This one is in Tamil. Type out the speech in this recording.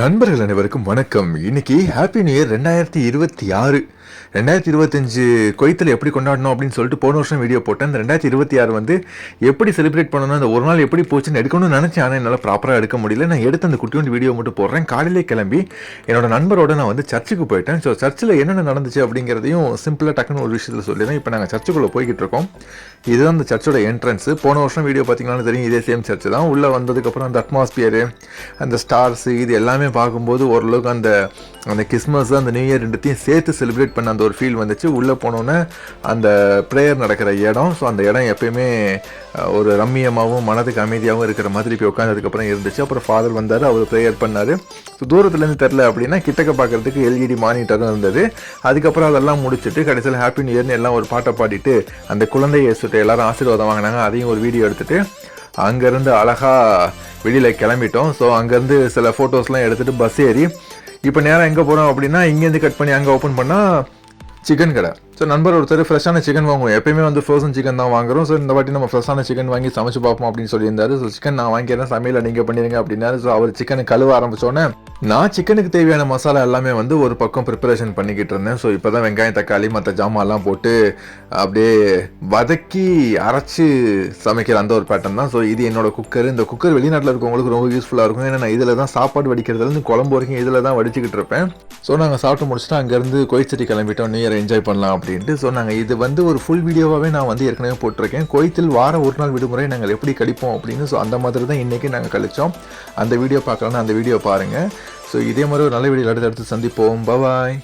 நண்பர்கள் அனைவருக்கும் வணக்கம். இன்னைக்கு ஹாப்பி நியூ இயர் ரெண்டாயிரத்தி இருபத்தி ஆறு. ரெண்டாயிரத்தி இருபத்தஞ்சு கொய்த்தில் எப்படி கொண்டாடணும் அப்படின்னு சொல்லிட்டு போன வருஷம் வீடியோ போட்டேன். இந்த ரெண்டாயிரத்தி இருபத்தி ஆறு வந்து எப்படி செலிப்ரேட் பண்ணணும் அந்த ஒரு நாள் எப்படி போச்சுன்னு எடுக்கணும்னு நினச்சேன். ஆனால் என்னால் ப்ராப்பராக எடுக்க முடியல. நான் எடுத்த அந்த குட்டியோண்டு வீடியோ மட்டும் போடுறேன். காலையிலே கிளம்பி என்னோட நண்பரோட நான் வந்து சர்ச்சுக்கு போயிட்டேன். ஸோ சர்ச்சில் என்னென்ன நடந்துச்சு அப்படிங்கிறதையும் சிம்பிளாக டக்குன்னு ஒரு விஷயத்தில் சொல்லிடுறேன். இப்போ நாங்கள் சர்ச்சுக்குள்ளே போய்கிட்டு இருக்கோம். இதுதான் அந்த சர்ச்சோட என்ட்ரன்ஸ் போன வருஷம் வீடியோ பார்த்தீங்கன்னா தெரியும் இதே சேம் சர்ச் தான். உள்ளே வந்ததுக்கப்புறம் அந்த அட்மாஸ்பியரு அந்த ஸ்டார்ஸ் இது எல்லாமே பார்க்கும்போது ஓரளவுக்கு அந்த அந்த கிறிஸ்மஸ் அந்த நியூ இயர் ரெண்டுத்தையும் சேர்த்து செலிப்ரேட் பண்ண அந்த ஒரு ஃபீல் வந்துச்சு. உள்ளே போனோன்னே அந்த ப்ரேயர் நடக்கிற இடம் ஸோ அந்த இடம் எப்பயுமே ஒரு ரம்மியமாகவும் மனதுக்கு அமைதியாகவும் இருக்கிற மாதிரி போய் உட்காந்ததுக்கப்புறம் இருந்துச்சு. அப்புறம் ஃபாதர் வந்தார் அவர் ப்ரேயர் பண்ணார். ஸோ தூரத்துலேருந்து தெரில அப்படின்னா கிட்டக்க பார்க்கறதுக்கு எல்இடி மானிட்டரும் இருந்தது. அதுக்கப்புறம் அதெல்லாம் முடிச்சுட்டு கடைசியில் ஹாப்பி நியூ இயர்னு எல்லாம் ஒரு பாட்டை பாடிட்டு அந்த குழந்தையை சுட்டு எல்லாரும் ஆசீர்வாதம் வாங்கினாங்க. அதையும் ஒரு வீடியோ எடுத்துகிட்டு அங்கேருந்து அழகாக வெளியில் கிளம்பிட்டோம். ஸோ அங்கேருந்து சில ஃபோட்டோஸ்லாம் எடுத்துகிட்டு பஸ் ஏறி இப்போ நேரம் எங்கே போகிறோம் அப்படின்னா இங்கேருந்து கட் பண்ணி அங்கே ஓப்பன் பண்ணால் சிக்கன் கடை. ஸோ நண்பர் ஒருத்தர் ஃப்ரெஷ்ஷான சிக்கன் வாங்குவோம். எப்பயுமே வந்து ஃப்ரோசன் சிக்கன் தான் வாங்குறோம். ஸோ இந்த வாட்டி நம்ம ஃப்ரெஷ்ஷான சிக்கன் வாங்கி சமைச்சு பார்ப்போம் அப்படின்னு சொல்லியிருந்தாரு. ஸோ சிக்கன் நான் வாங்கிக்கிறேன். சமையல் நீங்கள் பண்ணிடுங்க அப்படின்னாரு. ஸோ அவர் சிக்கனை கழுவ ஆரம்பிச்சோன்னே நான் சிக்கனுக்கு தேவையான மசாலா எல்லாமே வந்து ஒரு பக்கம் ப்ரிப்பரேஷன் பண்ணிக்கிட்டு இருந்தேன். ஸோ இப்போ தான் வெங்காயம் தக்காளி மற்ற ஜாமான்லாம் போட்டு அப்படியே வதக்கி அரைச்சி சமைக்கிற அந்த ஒரு பேட்டர்ன் தான். ஸோ இது என்னோட குக்கர் இந்த குக்கர் வெளிநாட்டில் இருக்கவங்களுக்கு ரொம்ப யூஸ்ஃபுல்லாக இருக்கும். ஏன்னா நான் இதில் தான் சாப்பாடு வடிக்கிறதுலேருந்து குழம்பு வரைக்கும் இதில் தான் வடிச்சுக்கிட்டு இருப்பேன். ஸோ நாங்கள் சாப்பிட்டு முடிச்சுட்டு அங்கேருந்து கோயிச்சட்டி கிளம்பிட்டோம். நியூ இயர் என்ஜாய் பண்ணலாம் அப்படின்ட்டு ஸோ நாங்கள் இது வந்து ஒரு ஃபுல் வீடியோவாகவே நான் வந்து ஏற்கனவே போட்டிருக்கேன். கோயத்தில் வார ஒரு நாள் விடுமுறை நாங்கள் எப்படி கழிப்போம் அப்படின்னு ஸோ அந்த மாதிரி தான் இன்றைக்கி நாங்கள் கழிச்சோம். அந்த வீடியோ பார்க்கலன்னா அந்த வீடியோ பாருங்கள் ஸோ இதே மாதிரி ஒரு நல்ல வீடியோ அடுத்து அடுத்து சந்திப்போம். பபாய்